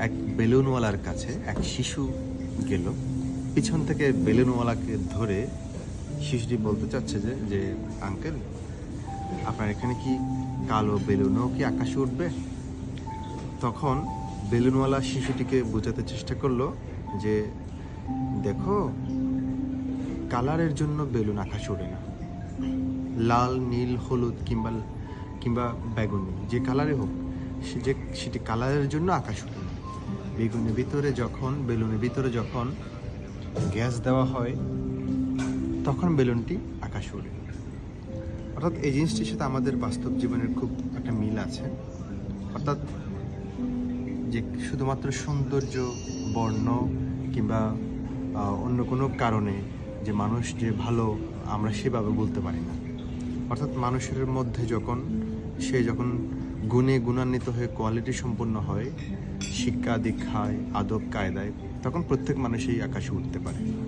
এক বেলুনওয়ালার কাছে এক শিশু গেল। পিছন থেকে বেলুনওয়ালাকে ধরে শিশুটি বলতে চাচ্ছে যে যে, আঙ্কেল, আপনার এখানে কি কালো বেলুনও কি আকাশে উঠবে? তখন বেলুনওয়ালা শিশুটিকে বোঝাতে চেষ্টা করল যে, দেখো, কালারের জন্য বেলুন আকাশে ওড়ে না। লাল, নীল, হলুদ কিংবা কিংবা বেগুনি, যে কালারে হোক, সে যে, সেটি কালারের জন্য আকাশ না। বেগুনের ভিতরে যখন, বেলুনের ভিতরে যখন গ্যাস দেওয়া হয়, তখন বেলুনটি আকাশ ওড়ে অর্থাৎ এই জিনিসটির সাথে আমাদের বাস্তব জীবনের খুব একটা মিল আছে। অর্থাৎ যে শুধুমাত্র সৌন্দর্য, বর্ণ কিংবা অন্য কোনো কারণে যে মানুষ যে ভালো, আমরা সেভাবে বলতে পারি না। অর্থাৎ মানুষের মধ্যে যখন, সে যখন গুণে গুণান্বিত হয়ে কোয়ালিটি সম্পন্ন হয়, শিক্ষা দীক্ষায় আদব, কায়দায়, তখন প্রত্যেক মানুষই আকাশে উঠতে পারে।